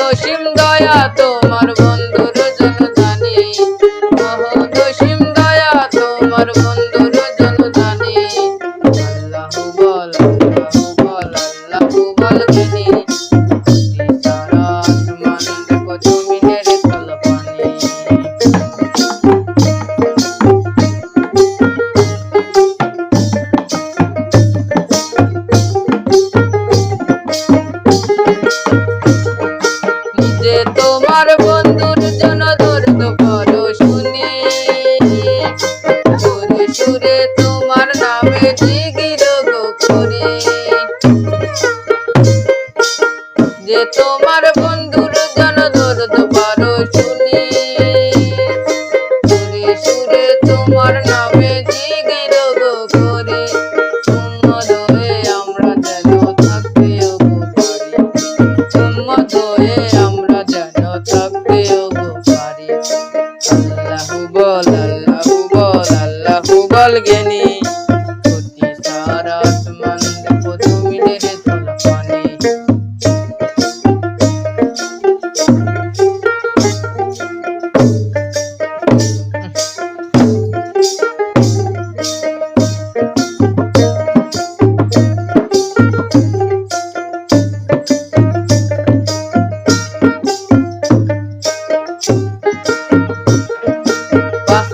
অসীম দয়া তো যে তোমার বন্ধুর জন দরদ পারো শুনি। সুরে সুরে তোমার নামে জিগির করে। আমরা যেন থাকতে পারি। তোমার আমরা যেন থাকতে পারি। আল্লাহু বল আল্লাহু বল বল গেনি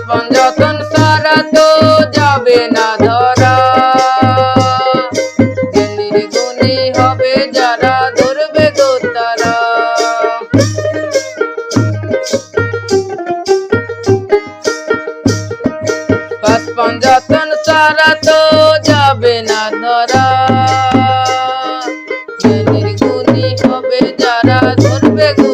পাঁচপন যতন সারা তো যাবে না ধরা। হবে যারা ধরবে গো তারা। যতন সারা তো যাবে না ধরা। জ্ঞানীর গুণী হবে যারা ধরবে গো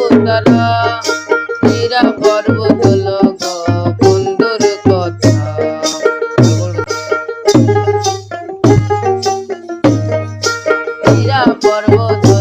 সর্বদা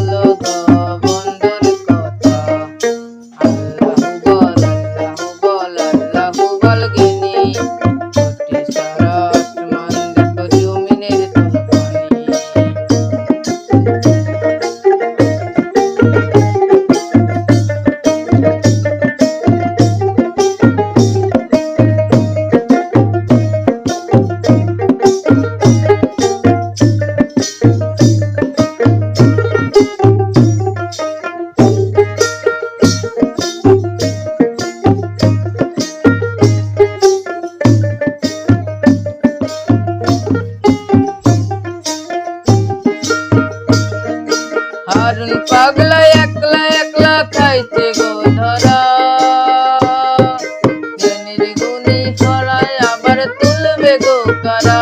হারুন পাগলা, একলা একলা খাইছে গো ধরা। জ্ঞানীর গুণী ছড়ায় আবার তুলবে গো কারা।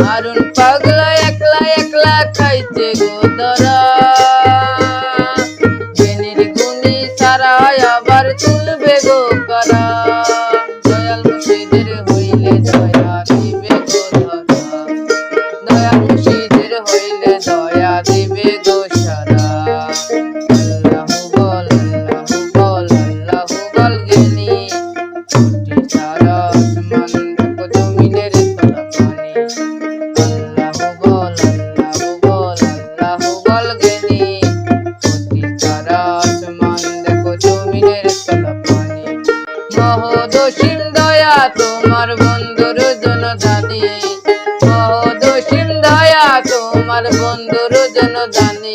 হারুন পাগলা, একলা একলা খাইছে গো ধরা। জ্ঞানীর গুণী ছাড়ায় তোমার বন্ধুর জনদানি মহদসীম তোমার বন্ধুর জনদানি